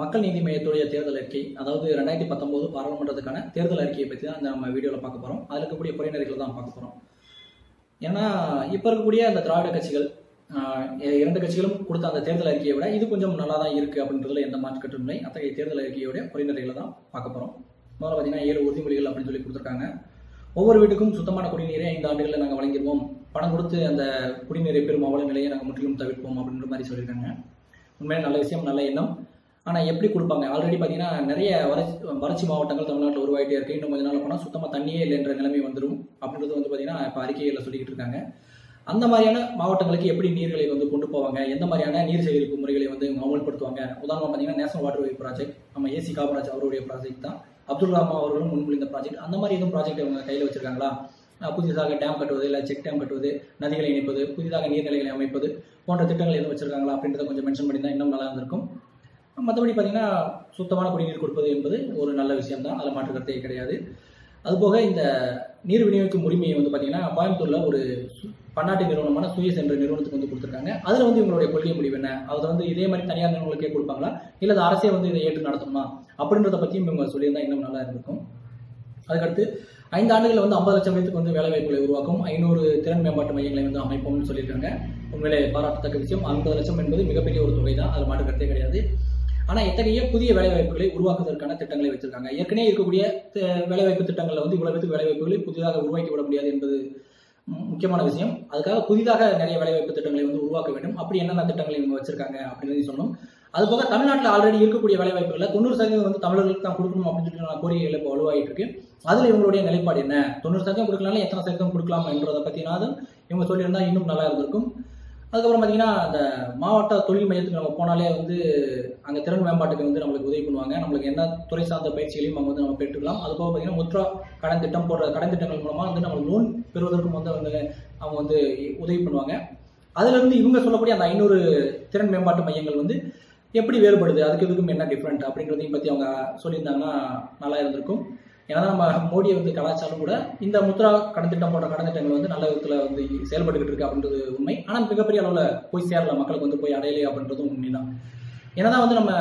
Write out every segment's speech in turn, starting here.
மக்கள் நீதி மையத்துடைய தேர்தல் அறிக்கை அதாவது ரெண்டாயிரத்தி பத்தொம்போது பாராளுமன்றத்துக்கான தேர்தல் அறிக்கையை பற்றி தான் நம்ம வீடியோவில் பார்க்க போகிறோம் அதில் இருக்கக்கூடிய குறைநறைகளை தான் பார்க்க போகிறோம் ஏன்னா இப்போ இருக்கக்கூடிய அந்த திராவிட கட்சிகள் இரண்டு கட்சிகளும் கொடுத்த அந்த தேர்தல் அறிக்கையை விட இது கொஞ்சம் நல்லா தான் இருக்குது அப்படின்றதுல எந்த மாற்றுக்கட்டும் இல்லை. அத்தகைய தேர்தல் அறிக்கையோட குறைநறைகளை தான் பார்க்க போகிறோம் முதல்ல பார்த்தீங்கன்னா ஏழு உறுதிமொழிகள் அப்படின்னு சொல்லி கொடுத்துருக்காங்க. ஒவ்வொரு வீட்டுக்கும் சுத்தமான குடிநீரை ஐந்து ஆண்டுகளில் நாங்கள் வழங்கிடுவோம் பணம் கொடுத்து அந்த குடிநீரை பெறும் அவல நிலையை நாங்கள் முற்றிலும் தவிர்ப்போம் அப்படின்ற மாதிரி சொல்லியிருக்காங்க. உண்மையான நல்ல விஷயம் நல்ல எண்ணம். ஆனால் எப்படி கொடுப்பாங்க? ஆல்ரெடி பார்த்தீங்கன்னா நிறைய வறட்சி வறட்சி மாவட்டங்கள் தமிழ்நாட்டில் உருவாகிட்டே இருக்கு. இன்னும் கொஞ்ச நாள் போனால் சுத்தமாக தண்ணியே இல்லைன்ற நிலைமை வந்துடும் அப்படின்றது வந்து பார்த்தீங்கன்னா இப்போ அறிக்கையில் சொல்லிக்கிட்டு இருக்காங்க. அந்த மாதிரியான மாவட்டங்களுக்கு எப்படி நீர்களை வந்து கொண்டு போவாங்க? எந்த மாதிரியான நீர் சேகரிப்பு முறைகளை வந்து அமல்படுத்துவாங்க? உதாரணமாக பார்த்தீங்கன்னா நேஷனல் வாட்டர் வே ப்ராஜெக்ட் நம்ம ஏசி காமராஜ் அவருடைய ப்ராஜெக்ட் தான். அப்துல் ரஹ்மான் அவர்களும் முன்மொழிந்த ப்ராஜெக்ட் அந்த மாதிரி எதுவும் ப்ராஜெக்ட் அவங்க கையில் வச்சிருக்காங்களா? புதிதாக டேம் கட்டுவது இல்லை செக் டேம் கட்டுவது நதிகளை இணைப்பது புதிதாக நீர்நிலைகளை அமைப்பது போன்ற திட்டங்கள் எதுவும் வச்சிருக்காங்களா? அப்படின்றத கொஞ்சம் மென்ஷன் பண்ணி தான் இன்னும் நல்லா இருந்திருக்கும். மற்றபடி பார்த்தீங்கன்னா சுத்தமான குடிநீர் கொடுப்பது என்பது ஒரு நல்ல விஷயம் தான் அதில் மாற்று கருத்தே கிடையாது. அதுபோக இந்த நீர் விநியோகிக்கும் உரிமையை வந்து பார்த்தீங்கன்னா கோயம்புத்தூரில் ஒரு பன்னாட்டு நிறுவனமான சுயஸ் என்ற நிறுவனத்துக்கு வந்து கொடுத்துருக்காங்க. அதில் வந்து இவங்களுடைய கொள்கை முடிவு என்ன? அதை வந்து இதே மாதிரி தனியார் நிறுவனங்களுக்கே கொடுப்பாங்களா? இல்லை அது அரசே வந்து இதை ஏற்று நடத்தணுமா? அப்படின்றத பற்றியும் இவங்க சொல்லியிருந்தா இன்னும் நல்லா இருந்திருக்கும். அதுக்கடுத்து ஐந்து ஆண்டுகளில் வந்து ஐம்பது லட்சம் பேருக்கு வந்து வேலை வாய்ப்புகளை உருவாக்கும் ஐநூறு திறன் மேம்பாட்டு மையங்களை வந்து அமைப்போம்னு சொல்லியிருக்காங்க. உண்மையிலே பாராட்டத்தக்க விஷயம். ஐம்பது லட்சம் என்பது மிகப்பெரிய ஒரு தொகை தான் அது மாற்று கருத்தே கிடையாது. ஆனால் எத்தகைய புதிய வேலைவாய்ப்புகளை உருவாக்குவதற்கான திட்டங்களை வச்சிருக்காங்க ஏற்கனவே இருக்கக்கூடிய வேலைவாய்ப்பு திட்டங்களில் வந்து இவ்வளவு வேலைவாய்ப்புகளை புதிதாக உருவாக்கி விட முடியாது என்பது முக்கியமான விஷயம். அதுக்காக புதிதாக நிறைய வேலைவாய்ப்பு திட்டங்களை வந்து உருவாக்க வேண்டும். அப்படி என்னென்ன திட்டங்களை இவங்க வச்சிருக்காங்க அப்படின்னு சொன்னோம் அது போக தமிழ்நாட்டில் ஆல்ரெடி இருக்கக்கூடிய வேலைவாய்ப்புகளில் தொண்ணூறு சதவீதம் வந்து தமிழர்களுக்கு தான் கொடுக்கணும் அப்படின்னு சொல்லி கோரிக்கைகள் இப்போ வலுவாகிட்டு இருக்கு அதில் இவங்களுடைய நிலைப்பாடு என்ன? தொண்ணூறு சதவீதம் கொடுக்கலாம் எத்தனை சதவீதம் கொடுக்கலாம் என்றதை பற்றினாலும் இவங்க சொல்லியிருந்தா இன்னும் நல்லா இருந்திருக்கும். அதுக்கப்புறம் பார்த்தீங்கன்னா அந்த மாவட்ட தொழில் மையத்துக்கு நம்ம போனாலே வந்து அங்கே திறன் மேம்பாட்டுக்கு வந்து நம்மளுக்கு உதவி பண்ணுவாங்க. நம்மளுக்கு என்ன துறை சார்ந்த பயிற்சிகளையும் அவங்க வந்து நம்ம பெற்றுக்கலாம். அது போக பார்த்தீங்கன்னா முத்ரா கடன் திட்டம் போன்ற கடன் திட்டங்கள் மூலமாக வந்து நம்ம லோன் பெறுவதற்கும் வந்து அவங்க அவங்க வந்து உதவி பண்ணுவாங்க. அதுலேருந்து இவங்க சொல்லக்கூடிய அந்த ஐநூறு திறன் மேம்பாட்டு மையங்கள் வந்து எப்படி வேறுபடுது? அதுக்கு இதுக்கும் என்ன டிஃப்ரெண்ட் அப்படிங்கிறதையும் பற்றி அவங்க சொல்லியிருந்தாங்கன்னா நல்லா இருந்திருக்கும். ஏன்னா நம்ம மோடியை வந்து கலாச்சாரம் கூட இந்த முத்ரா கடன் திட்டம் போன்ற கடன் திட்டங்கள் வந்து நல்ல விதத்தில் வந்து செயல்பட்டுக்கிட்டு இருக்கு அப்படின்றது உண்மை. ஆனால் மிகப்பெரிய அளவில் போய் சேரல மக்களுக்கு வந்து போய் அடையலையே அப்படின்றதும் உண்மைதான். என்னதான் வந்து நம்ம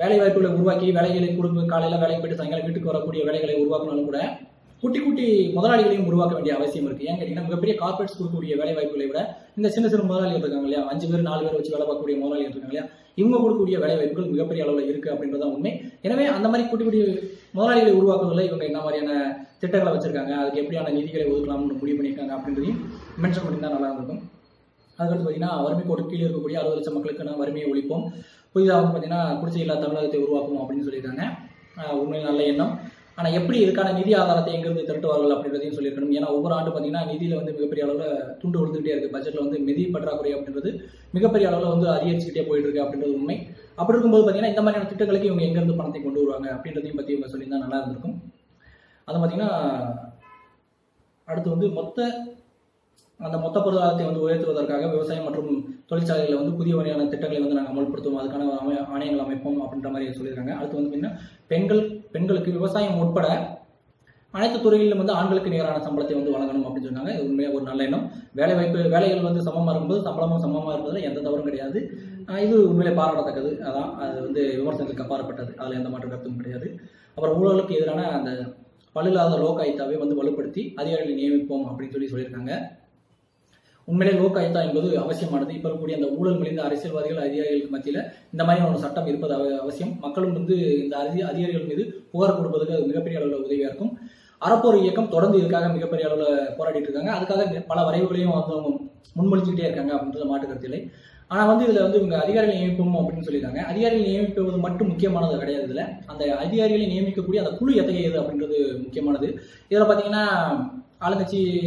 வேலை வாய்ப்புகளை உருவாக்கி வேலைகளை கொடுத்து காலையில் வேலைக்கு போயிட்டு சாயங்காலம் வீட்டுக்கு வரக்கூடிய வேலைகளை உருவாக்கினாலும் கூட குட்டி குட்டி முதலாளிகளையும் உருவாக்க வேண்டிய அவசியம் இருக்கு. ஏன் கேட்டீங்கன்னா மிகப்பெரிய கார்பரேட்ஸ் கொடுக்கக்கூடிய வேலை வாய்ப்புகளை விட இந்த சின்ன சின்ன முதலாளிகள் இருக்காங்க இல்லையா? அஞ்சு பேர் நாலு பேர் வச்சு வேலை பார்க்கக்கூடிய முதலாளிகள் இருக்காங்க இல்லையா? இவங்க கொடுக்கக்கூடிய வேலை வாய்ப்புகள் மிகப்பெரிய அளவில் இருக்கு அப்படின்றதான் உண்மை. எனவே அந்த மாதிரி குட்டி குட்டி முதலாளிகளை உருவாக்குவதில் இவங்க என்ன மாதிரியான திட்டங்களை வச்சிருக்காங்க அதுக்கு எப்படியான நிதிகளை ஒதுக்கலாம்னு முடிவு பண்ணியிருக்காங்க அப்படின்றதையும் மென்ஷன் பண்ணியிருந்தா நல்லா இருந்திருக்கும். அதுக்கடுத்து பார்த்தீங்கன்னா வறுமை கோடு கீழே இருக்கக்கூடிய அறுபது லட்சம் மக்களுக்கான வறுமையை ஒழிப்போம். புதிதாக வந்து பார்த்தீங்கன்னா குடிச்சை இல்லாத தமிழகத்தை உருவாக்கும் அப்படின்னு சொல்லியிருக்காங்க. ஆஹ் உண்மையில் நல்ல எண்ணம். ஆனால் எப்படி இதுக்கான நிதி ஆதாரத்தை எங்கிருந்து திரட்டுவார்கள் அப்படின்றதையும் சொல்லியிருக்கணும். ஏன்னா ஒவ்வொரு ஆண்டு பார்த்தீங்கன்னா நிதியில் வந்து மிகப்பெரிய அளவில் துண்டு விழுந்துகிட்டே இருக்குது பட்ஜெட்டில் வந்து நிதி பற்றாக்குறை அப்படின்றது மிகப்பெரிய அளவில் வந்து அதிகரிச்சுக்கிட்டே போயிட்டு இருக்கு அப்படின்றது உண்மை. அப்படி இருக்கும்போது பார்த்தீங்கன்னா இந்த மாதிரியான திட்டங்களுக்கு இவங்க எங்கேருந்து பணத்தை கொண்டு வருவாங்க அப்படின்றதையும் பற்றி இவங்க சொல்லியிருந்தா நல்லா இருந்திருக்கும். அது பார்த்தீங்கன்னா அடுத்து வந்து மொத்த அந்த மொத்த பொருளாதாரத்தை வந்து உயர்த்துவதற்காக விவசாயம் மற்றும் தொழிற்சாலைகளில் வந்து புதிய வகையான திட்டங்களை வந்து நாங்கள் அமல்படுத்துவோம். அதுக்கான அமை ஆணையங்கள் அமைப்போம் அப்படின்ற மாதிரி சொல்லியிருக்காங்க. அடுத்து வந்து பார்த்தீங்கன்னா பெண்கள் பெண்களுக்கு விவசாயம் உட்பட அனைத்து துறைகளிலும் வந்து ஆண்களுக்கு நிகரான சம்பளத்தை வந்து வழங்கணும் அப்படின்னு சொன்னாங்க. இது உண்மையாக ஒரு நல்ல எண்ணம். வேலை வாய்ப்பு வேலைகள் வந்து சமமாக இருக்கும்போது சம்பளமும் சமமாக இருப்பதில் எந்த தவறும் கிடையாது. இது உண்மையிலே பாராட்டத்தக்கது. அதான் அது வந்து விமர்சனத்துக்கு அப்பாற்பட்டது. அதில் எந்த மாற்று கருத்தும் கிடையாது. அப்புறம் ஊழலுக்கு எதிரான அந்த பல்லில்லாத லோக் ஆயுத்தாவை வந்து வலுப்படுத்தி அதிகாரிகளை நியமிப்போம் அப்படின்னு சொல்லி சொல்லியிருக்காங்க. உண்மையிலே லோக் ஆயுத்தா என்பது அவசியமானது. இப்போ இருக்கக்கூடிய அந்த ஊழல் மலிந்த அரசியல்வாதிகள் அதிகாரிகளுக்கு மத்தியில் இந்த மாதிரியான ஒரு சட்டம் இருப்பது அவ- அவசியம். மக்களும் வந்து இந்த அதி அதிகாரிகள் மீது புகார் கொடுப்பதற்கு அது மிகப்பெரிய அளவில் உதவியாக இருக்கும். அறப்போர் இயக்கம் தொடர்ந்து இதுக்காக மிகப்பெரிய அளவில் போராடிட்டு இருக்காங்க. அதுக்காக பல வரைவுகளையும் வந்து அவங்க முன்மொழிச்சுக்கிட்டே இருக்காங்க அப்படின்றது மாற்று கருத்தில்லை. ஆனால் வந்து இதில் வந்து இவங்க அதிகாரிகளை நியமிப்போம் அப்படின்னு சொல்லியிருக்காங்க. அதிகாரிகளை நியமிப்பது மட்டும் முக்கியமானது கிடையாது இதில். அந்த அதிகாரிகளை நியமிக்கக்கூடிய அந்த குழு எத்தகையது அப்படின்றது முக்கியமானது. இதில் பார்த்தீங்கன்னா ஆளுங்கட்சி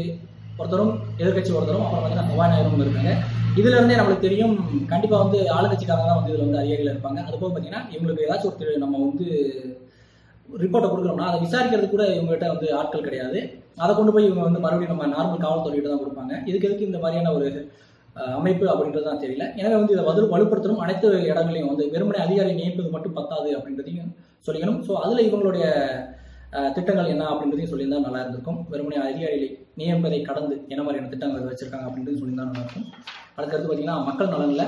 ஒருத்தரும் எதிர்க்கட்சி ஒருத்தரும் அப்புறம் பார்த்தீங்கன்னா சபாநாயகரும் இருக்காங்க. இதுல இருந்தே நம்மளுக்கு தெரியும் கண்டிப்பா வந்து ஆளுங்கட்சிக்காரங்க தான் வந்து இதுல வந்து அதிகாரிகள் இருப்பாங்க. அது போக பார்த்தீங்கன்னா இவங்களுக்கு ஏதாச்சும் ஒரு நம்ம வந்து ரிப்போர்ட்டை கொடுக்குறோம்னா அதை விசாரிக்கிறது கூட இவங்ககிட்ட வந்து ஆட்கள் கிடையாது. அதை கொண்டு போய் இவங்க வந்து மறுபடியும் நம்ம நார்மல் காவல்துறையிட்ட தான் கொடுப்பாங்க. இதுக்கு எதுக்கு இந்த மாதிரியான ஒரு அமைப்பு அப்படின்றது தான் தெரியல. எனவே வந்து இதை வலு வலுப்படுத்தணும். அனைத்து இடங்களையும் வந்து வெறுமனே அதிகாரி நியமிப்பது மட்டும் பத்தாது அப்படின்றதையும் சொல்லிக்கணும். ஸோ அதில் இவங்களுடைய திட்டங்கள் என்ன அப்படின்றதையும் சொல்லியிருந்தால் நல்லா இருந்திருக்கும். வெறுமனே அதிகாரிகளை நியமிப்பதை கடந்து என்ன மாதிரியான திட்டங்கள் வச்சிருக்காங்க அப்படின்றது சொல்லியிருந்தா நல்லா இருக்கும் அதுக்கடுத்து பார்த்தீங்கன்னா மக்கள் நலனில்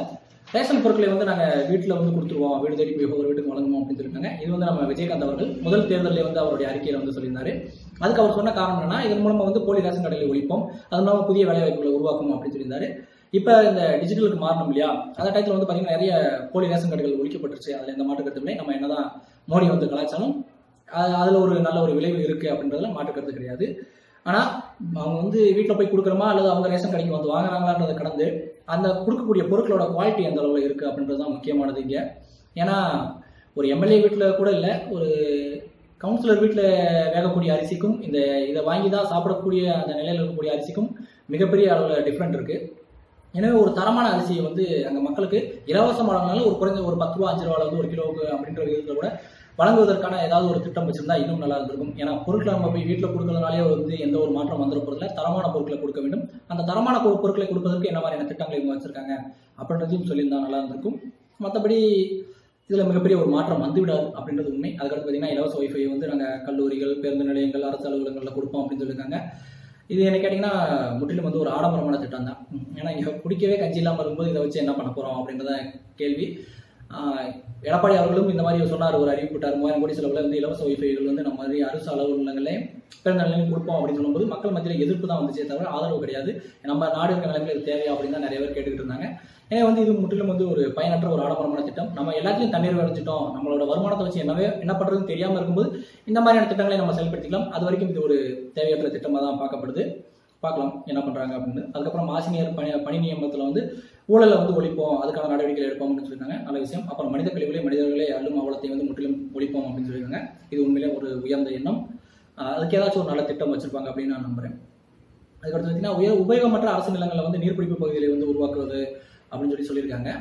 ரேஷன் பொருட்களை வந்து நாங்கள் வீட்டில் வந்து கொடுத்துருவோம். வீடு தேடி போய் ஒவ்வொரு வீட்டுக்கு வழங்குவோம் அப்படின்னு சொல்லியிருக்காங்க. இது வந்து நம்ம விஜயகாந்த் அவர்கள் முதல் தேர்தலில் வந்து அவருடைய அறிக்கையில் வந்து சொல்லியிருந்தாரு. அதுக்கு அவர் சொன்ன காரணம் என்னன்னா இதன் மூலமாக வந்து போலி ரேஷன் கடைகளை ஒழிப்போம். அது மூலமாக புதிய வேலைவாய்ப்புகளை உருவாக்கும் அப்படின்னு சொல்லியிருந்தாரு. இப்போ இந்த டிஜிட்டலுக்கு மாறணும் இல்லையா? அந்த டயத்தில் வந்து பார்த்தீங்கன்னா நிறைய போலி ரேஷன் கடைகள் ஒழிக்கப்பட்டுருச்சு. அதில் எந்த மாற்று கருத்துமே நம்ம என்னதான் மோடி வந்து கலாச்சாரம் அதில் ஒரு நல்ல ஒரு விளைவு இருக்குது அப்படின்றதுல மாற்று கருத்து கிடையாது. ஆனால் அவங்க வந்து வீட்டில் போய் கொடுக்குறோமா அல்லது அவங்க ரேஷன் கடைக்கு வந்து வாங்குறாங்களான்றதை கடந்து அந்த கொடுக்கக்கூடிய பொருட்களோட குவாலிட்டி எந்த அளவில் இருக்குது அப்படின்றது தான் முக்கியமானது இங்கே. ஏன்னா ஒரு எம்எல்ஏ வீட்டில் கூட இல்லை ஒரு கவுன்சிலர் வீட்டில் வேகக்கூடிய அரிசிக்கும் இந்த இதை வாங்கி தான் சாப்பிடக்கூடிய அந்த நிலையில் இருக்கக்கூடிய அரிசிக்கும் மிகப்பெரிய அளவில் டிஃப்ரெண்ட் இருக்குது எனவே ஒரு தரமான அரிசியை வந்து அங்கே மக்களுக்கு இலவசமானதுனால ஒரு குறைஞ்ச ஒரு பத்து ரூபா அஞ்சு ரூபாவில் வந்து ஒரு கிலோவுக்கு அப்படின்ற விதத்தில் கூட வழங்குவதற்கான ஏதாவது ஒரு திட்டம் வச்சிருந்தா இன்னும் நல்லா இருந்திருக்கும். ஏன்னா பொருட்களை நம்ம போய் வீட்டில் கொடுக்கறதுனாலே வந்து எந்த ஒரு மாற்றம் வந்துட தரமான பொருட்களை கொடுக்க வேண்டும். அந்த தரமான பொருட்களை கொடுப்பதற்கு என்ன மாதிரியான திட்டங்களை இவங்க வச்சிருக்காங்க அப்படின்றதையும் சொல்லியிருந்தா நல்லா இருந்திருக்கும். மற்றபடி இதில் மிகப்பெரிய ஒரு மாற்றம் வந்துவிடாது அப்படின்றது உண்மை. அதுக்கடுத்து பார்த்தீங்கன்னா இலவச வைஃபை வந்து நாங்கள் கல்லூரிகள் பேருந்து நிலையங்கள் அரசு அலுவலகங்களில் கொடுப்போம் அப்படின்னு சொல்லியிருக்காங்க. இது என்ன கேட்டிங்கன்னா முற்றிலும் வந்து ஒரு ஆடம்பரமான திட்டம் தான். ஏன்னா இங்கே குடிக்கவே கஞ்சி இல்லாமல் இருக்கும்போது இதை வச்சு என்ன பண்ண போகிறோம் அப்படின்றத கேள்வி. எடப்பாடி அவர்களும் இந்த மாதிரி சொன்னார். ஒரு அறிவிப்பிட்டார் மூவாயிரம் கோடி செலவில் வந்து இலவச ஒய்ஃபைகள் வந்து நம்ம மாதிரி அரசு அலுவலகங்களே பிறந்த நிலைமையும் கொடுப்போம் அப்படின்னு சொல்லும்போது மக்கள் மத்தியில் எதிர்ப்பு தான் வந்துச்சே தவிர ஆதரவு கிடையாது. நம்ம நாடு இருக்க நிலைமையில் இது தேவையா அப்படின்னு தான் நிறைய பேர் கேட்டுக்கிட்டு இருந்தாங்க. ஏன்னா வந்து இது முற்றிலும் வந்து ஒரு பயனற்ற ஒரு ஆடம்பரமான திட்டம். நம்ம எல்லாத்தையும் தண்ணீர் வரைஞ்சிட்டோம் நம்மளோட வருமானத்தை வச்சு என்னவே என்ன பண்ணுறதுன்னு தெரியாமல் இருக்கும்போது இந்த மாதிரியான திட்டங்களை நம்ம செயல்படுத்திக்கலாம். அது வரைக்கும் இது ஒரு தேவையற்ற திட்டமாக தான் பார்க்கப்படுது. பார்க்கலாம் என்ன பண்ணுறாங்க அப்படின்னு. அதுக்கப்புறம் ஆசிரியர் பணி பணி நியமனத்தில் வந்து ஊழலை வந்து ஒழிப்போம் அதுக்கான நடவடிக்கைகள் எடுப்போம் அப்படின்னு சொல்லியிருக்காங்க. நல்ல விஷயம். அப்புறம் மனித கழிவுகளை மனிதர்களே அல்லும் அவலத்தை வந்து முற்றிலும் ஒழிப்போம் அப்படின்னு சொல்லியிருக்காங்க. இது உண்மையிலே ஒரு உயர்ந்த எண்ணம். அதுக்கு ஏதாச்சும் ஒரு நல்ல திட்டம் வச்சிருப்பாங்க அப்படின்னு நான் நம்புறேன். அதுக்கடுத்து பார்த்தீங்கன்னா உயர் உபயோகமற்ற அரசு நிலங்களை வந்து நீர்பிடிப்பு பகுதிகளை வந்து உருவாக்குவது அப்படின்னு சொல்லி சொல்லியிருக்காங்க.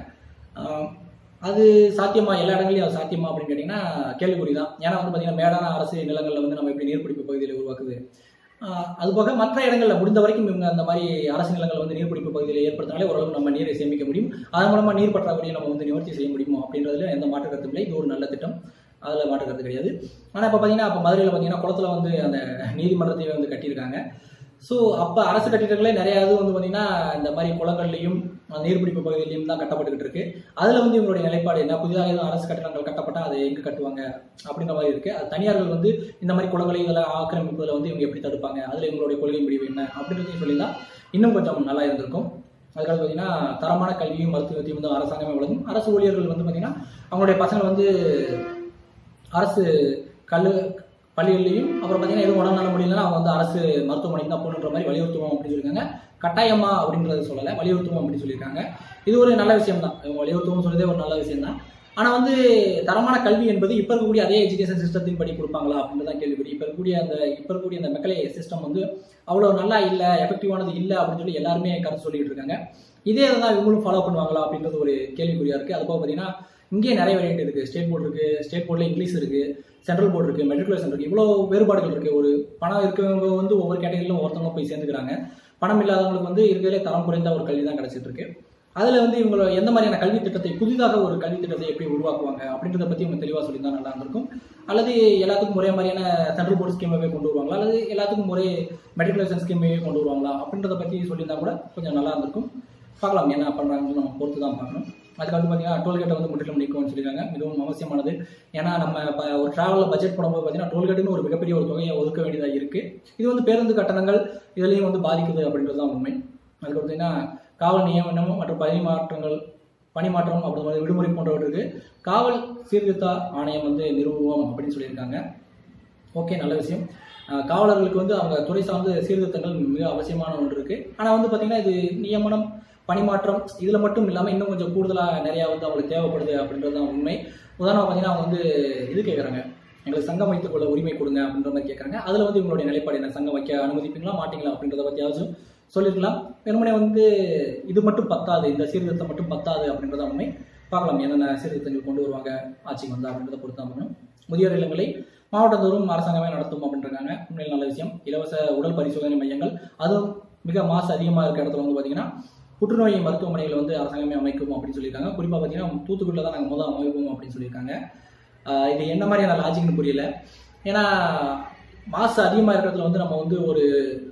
அது சாத்தியமா? எல்லா இடங்களையும் அது சாத்தியமா அப்படின்னு கேட்டிங்கன்னா கேள்விக்குறி தான். ஏன்னா வந்து பார்த்தீங்கன்னா மேடான அரசு நிலங்களில் வந்து நம்ம எப்படி நீர்பிடிப்பு பகுதியில் உருவாக்குது? அதுபோக அது போக மற்ற இடங்களில் முடிந்த வரைக்கும் இவங்க அந்த மாதிரி அரசு நிலங்களை வந்து நீர்பிடிப்பு பகுதியில் ஏற்படுத்தினாலே ஓரளவு நம்ம நீரை சேமிக்க முடியும். அதன் மூலமாக நீர் பற்றாக்குறையை நம்ம வந்து நிவர்த்தி செய்ய முடியுமோ அப்படின்றதுல எந்த மாற்று கருத்தும் இல்லை. இது ஒரு நல்ல திட்டம். அதில் மாற்று கருத்து கிடையாது. ஆனால் இப்போ பார்த்தீங்கன்னா அப்போ மதுரையில் பார்த்தீங்கன்னா குளத்துல வந்து அந்த நீதிமன்றத்தையே வந்து கட்டியிருக்காங்க. ஸோ அப்போ அரசு கட்டிடங்களே நிறைய இது வந்து பார்த்தீங்கன்னா இந்த மாதிரி குளங்கள்லையும் நீர்பிடிப்பு பகுதியிலையும் தான் கட்டப்பட்டுக்கிட்டு இருக்கு. அதில் வந்து இவங்களுடைய நிலைப்பாடு என்ன? புதிதாக எதுவும் அரசு கட்டிடங்கள் கட்டப்பட்டால் அதை எங்கே கட்டுவாங்க? அப்படின்ற மாதிரி இருக்கு. அது தனியார்கள் வந்து இந்த மாதிரி குளங்களை இதெல்லாம் ஆக்கிரமிப்பதில் வந்து இவங்க எப்படி தடுப்பாங்க? அதில் இவங்களுடைய கொள்கை முடிவு என்ன? அப்படின்றதையும் தான் இன்னும் கொஞ்சம் நல்லா இருந்திருக்கும். அதுக்காக பார்த்தீங்கன்னா தரமான கல்வியும் மருத்துவத்தையும் வந்து அரசாங்கமே வழங்கும். அரசு ஊழியர்கள் வந்து பார்த்தீங்கன்னா அவங்களுடைய பசங்களை வந்து அரசு கல்லு பள்ளிகள்லையும் அப்புறம் பார்த்தீங்கன்னா எதுவும் உடல்நல முடியலன்னா அவங்க வந்து அரசு மருத்துவமனைக்கு தான் போகணுன்ற மாதிரி வலியுறுத்துவோம் அப்படின்னு சொல்லியிருக்காங்க. கட்டாயமா அப்படின்றத சொல்லலை. வலியுறுத்துவோம் அப்படின்னு சொல்லியிருக்காங்க. இது ஒரு நல்ல விஷயம் தான் வலியுறுத்துவோம் சொல்றதே ஒரு நல்ல விஷயம் தான் ஆனால் வந்து தரமான கல்வி என்பது இப்போ இருக்கக்கூடிய அதே எஜுகேஷன் சிஸ்டத்தின் படி கொடுப்பாங்களா அப்படின்னு தான் கேள்விப்படி இப்போ இருக்கக்கூடிய அந்த இப்போ இருக்கக்கூடிய அந்த மெக்கலே சிஸ்டம் வந்து அவ்வளோ நல்லா இல்லை எஃபெக்டிவானது இல்லை அப்படின்னு சொல்லி எல்லாருமே கருத்து சொல்லிட்டு இருக்காங்க. இதே தான் இவங்களும் ஃபாலோ பண்ணுவாங்களா அப்படின்றது ஒரு கேள்விக்குறியா இருக்கு. அது போக பார்த்தீங்கன்னா இங்கேயே நிறைய வெரைட்டி இருக்குது ஸ்டேட் போர்டு இருக்குது ஸ்டேட் போர்டில் இங்கிலீஷ் இருக்குது சென்ட்ரல் போர்டு இருக்குது மெட்ரிகுலேஷன் இருக்குது இவ்வளோ வேறுபாடுகள் இருக்குது ஒரு பணம் இருக்கிறவங்க வந்து ஒவ்வொரு கேட்டகரியிலும் ஒருத்தவங்க போய் சேர்ந்துக்கிறாங்க. பணம் இல்லாதவங்களுக்கு வந்து இருக்கிறதுலே தரம் குறைந்த ஒரு கல்வி தான் கிடச்சிட்டு இருக்கு. அதில் வந்து இவங்க எந்த மாதிரியான கல்வி திட்டத்தை புதிதாக ஒரு கல்வி திட்டத்தை எப்படி உருவாக்குவாங்க அப்படின்றத பற்றி இவங்க தெளிவாக சொல்லியிருந்தா நல்லா இருந்திருக்கும். அல்லது எல்லாத்துக்கும் ஒரே மாதிரியான சென்ட்ரல் போர்டு ஸ்கீமாகவே கொண்டு வருவாங்களா? அல்லது எல்லாத்துக்கும் ஒரே மெட்ரிகுலேஷன் ஸ்கீமையே கொண்டு வருவாங்களா? அப்படின்றத பற்றி சொல்லியிருந்தா கூட கொஞ்சம் நல்லா இருந்திருக்கும். பார்க்கலாம் என்ன பண்ணுறாங்கன்னு நம்ம பொறுத்து தான் பார்க்கணும். அதுக்கடுத்து பார்த்தீங்கன்னா டோல்கேட்டை வந்து முற்றிலும் நீக்கும்னு சொல்லியிருக்காங்க. மிகவும் அவசியமானது. ஏன்னா நம்ம ஒரு டிராவலில் பட்ஜெட் போடும்போது பார்த்தீங்கன்னா டோல்கேட்டுன்னு ஒரு மிகப்பெரிய ஒரு தொகையை ஒதுக்க வேண்டியதாக இருக்குது இது வந்து பேருந்து கட்டணங்கள் இதுலேயும் வந்து பாதிக்குது அப்படின்றது தான் உண்மை. அதுக்கு பார்த்தீங்கன்னா காவல் நியமனம் மற்றும் பணி மாற்றங்கள் பணி விடுமுறை போன்றவற்றுக்கு காவல் சீர்திருத்த ஆணையம் வந்து நிறுவுவோம் அப்படின்னு சொல்லியிருக்காங்க. ஓகே நல்ல விஷயம். காவலர்களுக்கு வந்து அவங்க துறை சார்ந்த சீர்திருத்தங்கள் மிக அவசியமான ஒன்று இருக்குது ஆனால் வந்து பார்த்திங்கன்னா இது நியமனம் பணிமாற்றம் இதில் மட்டும் இல்லாமல் இன்னும் கொஞ்சம் கூடுதலாக நிறையா வந்து அவங்களுக்கு தேவைப்படுது அப்படின்றது தான் உண்மை. உதாரணம் பார்த்தீங்கன்னா அவங்க வந்து இது கேட்குறாங்க எங்களுக்கு சங்கம் வைத்துக் கொள்ள உரிமை கொடுங்க அப்படின்ற மாதிரி கேட்குறாங்க அதில் வந்து இவங்களுடைய நிலைப்பாடு என்ன? சங்கம் வைக்க அனுமதிப்பீங்களா மாட்டீங்களா அப்படின்றத பற்றியாச்சும் சொல்லியிருக்கலாம். வெறுமனே வந்து இது மட்டும் பத்தாது இந்த சீர்திருத்தம் மட்டும் பத்தாது அப்படின்றத உண்மை. பார்க்கலாம் என்னென்ன சீர்திருத்தங்கள் கொண்டு வருவாங்க ஆட்சிக்கு வந்தா அப்படின்றத பொறுத்து தான் முதியோர் இல்லங்களை மாவட்டந்தோறும் அரசாங்கமே நடத்தும் அப்படின்றாங்க உண்மையில் நல்ல விஷயம். இலவச உடல் பரிசோதனை மையங்கள் அதுவும் மிக மாசு அதிகமாக இருக்க இடத்துல வந்து பார்த்தீங்கன்னா புற்றுநோய் மருத்துவமனைகள் வந்து அரசாங்கமே அமைக்கும் அப்படின்னு சொல்லியிருக்காங்க. குறிப்பாக பார்த்தீங்கன்னா தூத்துக்குடியில் தான் நாங்கள் முதல் அமைப்போம் அப்படின்னு சொல்லியிருக்காங்க. இது என்ன மாதிரியான லாஜிக்னு புரியல. ஏன்னா மாசு அதிகமாக இருக்கிறதுல வந்து நம்ம வந்து ஒரு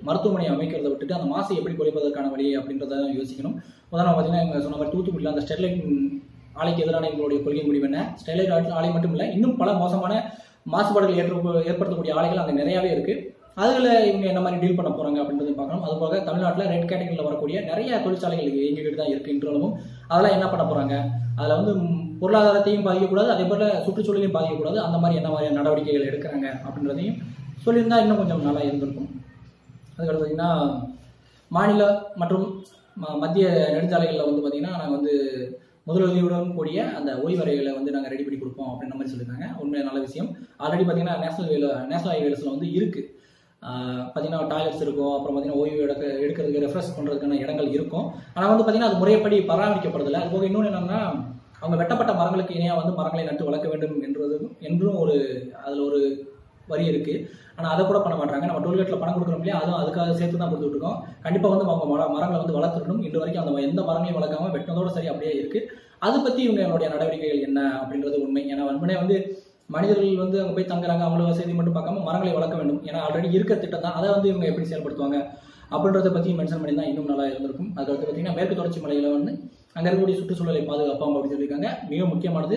மருத்துவமனை அமைக்கிறத விட்டுட்டு அந்த மாசை எப்படி குறைப்பதற்கான வழி அப்படின்றத தான் யோசிக்கணும். உதாரணம் பார்த்தீங்கன்னா இங்கே சொன்ன மாதிரி தூத்துக்குடியில் அந்த ஸ்டெர்லைட் ஆலைக்கு எதிரான எங்களுடைய கொள்கை முடிவு என்ன? ஸ்டெர்லைட் ஆலை மட்டும் இல்லை இன்னும் பல மோசமான மாசுபாடுகள் ஏற்ற ஏற்படுத்தக்கூடிய ஆலைகள் அங்கே நிறையாவே இருக்குது அதில் இவங்க என்ன மாதிரி டீல் பண்ண போறாங்க அப்படின்றத பார்க்கணும். அதுபோக தமிழ்நாட்டில் ரெட் கேட்டகரியில் வரக்கூடிய நிறைய தொழிற்சாலைகள் எங்ககிட்ட தான் இருக்குது இன்றளவும். அதெல்லாம் என்ன பண்ண போறாங்க? அதில் வந்து பொருளாதாரத்தையும் பாதிக்கக்கூடாது அதே போல சுற்றுச்சூழலையும் பாதிக்கக்கூடாது. அந்த மாதிரி என்ன மாதிரியான நடவடிக்கைகள் எடுக்கிறாங்க அப்படின்றதையும் சொல்லியிருந்தா இன்னும் கொஞ்சம் நல்லா இருந்திருக்கும். அதுக்கடுத்து பார்த்தீங்கன்னா மாநில மற்றும் ம- மத்திய நெடுஞ்சாலைகளில் வந்து பார்த்தீங்கன்னா நாங்கள் வந்து முதலுதவியுடன் கூடிய அந்த ஓய்வறைகளை வந்து நாங்கள் ரெடி பண்ணி கொடுப்போம் அப்படின்ற மாதிரி சொல்லியிருக்காங்க உண்மையான நல்ல விஷயம். ஆல்ரெடி பார்த்தீங்கன்னா நேஷனல் வேல நேஷனல் ஹைவேஸில் வந்து இருக்குது பார்த்தீங்கன்னா டாய்லெட்ஸ் இருக்கும் அப்புறம் பார்த்தீங்கன்னா ஓய்வு எடுக்க எடுக்கிறதுக்கு ரெஃப்ரெஷ் பண்ணுறதுக்கான இடங்கள் இருக்கும். ஆனால் வந்து பார்த்தீங்கன்னா அது முறைப்படி பராமரிக்கப்படுதில்லை அது போக இன்னொன்று என்னென்னா அவங்க வெட்டப்பட்ட மரங்களுக்கு இணையாக வந்து மரங்களை நட்டு வளர்க்க வேண்டும் என்றது என்றும் ஒரு அதில் ஒரு வரி இருக்கு. ஆனால் அதை கூட பண்ண மாட்டாங்க. நம்ம டோல்கேட்டில் பணம் கொடுக்குறோம் இல்லையா? அதுவும் அதுக்காக சேர்த்து தான் கொடுத்துட்ருக்கோம் கண்டிப்பாக வந்து அவங்க மர மரங்களை வந்து வளர்த்துடணும். இன்று வரைக்கும் அந்த எந்த மரங்களையும் வளர்க்காம வெட்டினதோட சரி அப்படியே இருக்குது அதை பற்றி இவங்களுடைய நடவடிக்கைகள் என்ன அப்படின்றது உண்மை. ஏன்னா வன்மனே வந்து மனிதர்கள் வந்து அங்கே போய் தங்குறாங்க அவங்களோட வசதி மட்டும் பார்க்காம மரங்களை வளர்க்க வேண்டும். ஏன்னா ஆல்ரெடி இருக்க திட்டம் தான். அதை வந்து இவங்க எப்படி செயல்படுத்துவாங்க? அப்படின்றத பற்றி மென்ஷன் பண்ணி தான் இன்னும் நல்லா இருந்திருக்கும். அதுக்கடுத்து பார்த்தீங்கன்னா மேற்கு தொடர்ச்சி மலையில் வந்து அங்கே இருக்கக்கூடிய சுற்றுச்சூழலை பாதுகாப்பாங்க அப்படின்னு சொல்லியிருக்காங்க. மிக முக்கியமானது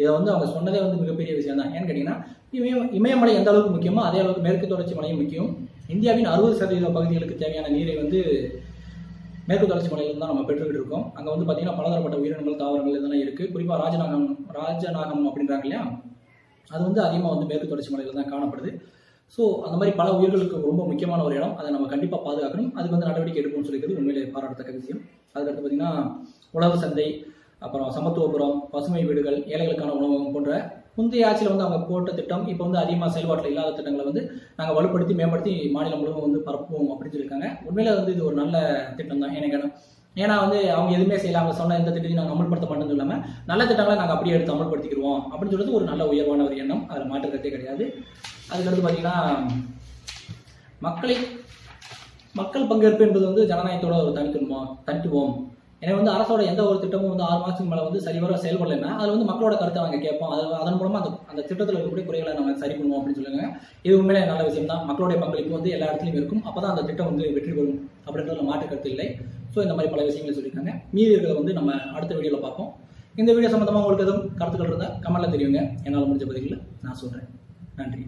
இதை வந்து அவங்க சொன்னதே வந்து மிகப்பெரிய விஷயம் தான் ஏன்னு கேட்டிங்கன்னா இமய இமயமலை எந்த அளவுக்கு முக்கியமோ அதே அளவுக்கு மேற்கு தொடர்ச்சி மலையும் முக்கியம். இந்தியாவின் அறுபது சதவீத பகுதிகளுக்கு தேவையான நீரை வந்து மேற்கு தொடர்ச்சி மலையில தான் நம்ம பெற்றுக்கிட்டு இருக்கோம். அங்கே வந்து பார்த்தீங்கன்னா பலதரப்பட்ட உயிரினங்கள் தாவரங்கள் இதெல்லாம் இருக்குது குறிப்பாக ராஜநாகம் ராஜநாகம் அப்படின்றாங்க இல்லையா? அது வந்து அதிகமாக வந்து மேற்கு தொடர்ச்சி மலையில் தான் காணப்படுது. ஸோ அந்த மாதிரி பல உயிர்களுக்கு ரொம்ப முக்கியமான ஒரு இடம். அதை நம்ம கண்டிப்பாக பாதுகாக்கணும். அதுக்கு வந்து நடவடிக்கை எடுக்கணும்னு சொல்லிக்கிறது உண்மையிலே பாராட்டத்தக்க விஷயம். அதுக்கடுத்து பார்த்தீங்கன்னா உழவு சந்தை அப்புறம் சமத்துவபுரம் பசுமை வீடுகள் ஏழைகளுக்கான உணவகம் போன்ற முந்தைய ஆட்சியில் வந்து அவங்க போட்ட திட்டம் இப்போ வந்து அதிகமாக செயல்பாட்டில் இல்லாத திட்டங்களை வந்து நாங்கள் வலுப்படுத்தி மேம்படுத்தி மாநிலம் முழுவதும் வந்து பரப்புவோம் அப்படின்னு சொல்லியிருக்காங்க. உண்மையில் வந்து இது ஒரு நல்ல திட்டம் தான். எனக்கு ஏன்னா வந்து அவங்க எதுவுமே செய்யல. அவங்க சொன்ன எந்த திட்டத்தையும் நாங்கள் அமல்படுத்த மாட்டோம்னு இல்லாமல் நல்ல திட்டங்களை நாங்கள் அப்படியே எடுத்து அமல்படுத்திக்கிறோம் அப்படின்னு சொல்றது ஒரு நல்ல உயர்வான ஒரு எண்ணம். அதில் மாற்றுக்கிறதே கிடையாது. அதுக்கடுத்து பார்த்தீங்கன்னா மக்களை மக்கள் பங்கேற்பு என்பது வந்து ஜனநாயகத்தோட ஒரு தனித்துவம் தனித்துவம். எனவே வந்து அரசோட எந்த ஒரு திட்டமும் வந்து ஆறு மாதத்துக்கு மேலே வந்து சரிவர செயல்படலைன்னா அதில் வந்து மக்களோட கருத்தை நாங்கள் கேட்போம். அது அதன் மூலமாக அந்த அந்த திட்டத்தில் இருக்கக்கூடிய குறைகளை நம்ம சரி பண்ணுவோம் அப்படின்னு சொல்லுங்க. இது உண்மையிலே நல்ல விஷயம் தான் மக்களுடைய பங்களிப்பு வந்து எல்லா இடத்துலையும் இருக்கும். அப்போ தான் அந்த திட்டம் வந்து வெற்றி பெறும் அப்படின்றதுல மாற்று கருத்து இல்லை. ஸோ இந்த மாதிரி பல விஷயங்களை சொல்லியிருக்காங்க. மீதி இருக்கிறத வந்து நம்ம அடுத்த வீடியோவில் பார்ப்போம். இந்த வீடியோ சம்மந்தமாக உங்களுக்கு எதுவும் கருத்துக்கள் இருந்தால் கமெண்ட்டில் தெரியுங்க. என்னால் முடிஞ்ச பதிவில் நான் சொல்கிறேன் நன்றி.